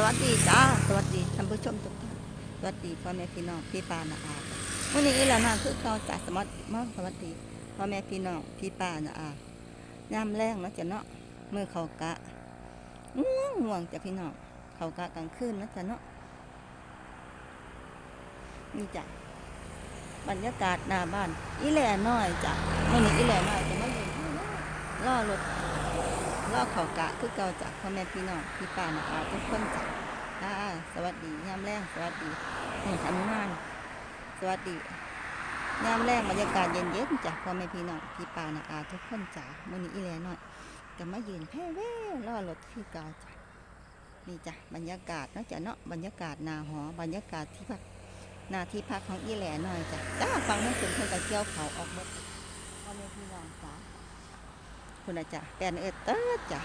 สวัสดีจ้า สวัสดีท่านผู้ชมทุกท่านสวัสดีพ่อแม่พี่น้องพี่ปานาอาวันนี้อีหลานาคือเขาจากสมัติมาสวัสดีพ่อแม่พี่น้องพี่ปานาอายามแรงเนาะจ้ะเนาะมือเขากะง่วงง่วงจ้ะพี่น้องเขากะกลางคืนเนาะจ้ะเนาะนี่จ้ะบรรยากาศหน้าบ้านอีแหล่น้อยจ้ะวันนี้อีแหล่น้อยจะมาเล่นล่อรถ ล่อเขากะคือเก่าจากพ่อแม่พี่น้องพี่ป้านาอาทุกคนจ้ะอ่าสวัสดียามแรงสวัสดีนี่ทำงานสวัสดียามแรงบรรยากาศเย็นๆจ้ะพ่อแม่พี่น้องพี่ป้านาอาทุกคนจ้ะมื้อนี้อีแลน้อยก็มายืนแพ่แว่ล่อรถคือเก่าจ้ะนี่จ้ะบรรยากาศนาะจ้ะเนาะบรรยากาศนาหอบรรยากาศที่พักนาที่พักของอีแหลน้อยจ้ะจ้าฟังนั่นเป็นเพื่อนกับเกี่ยวเขาออกหมดพ่อแม่พี่น้องจ้ะ คุณอาจารย์แปนเอเติร์ดจ้ะ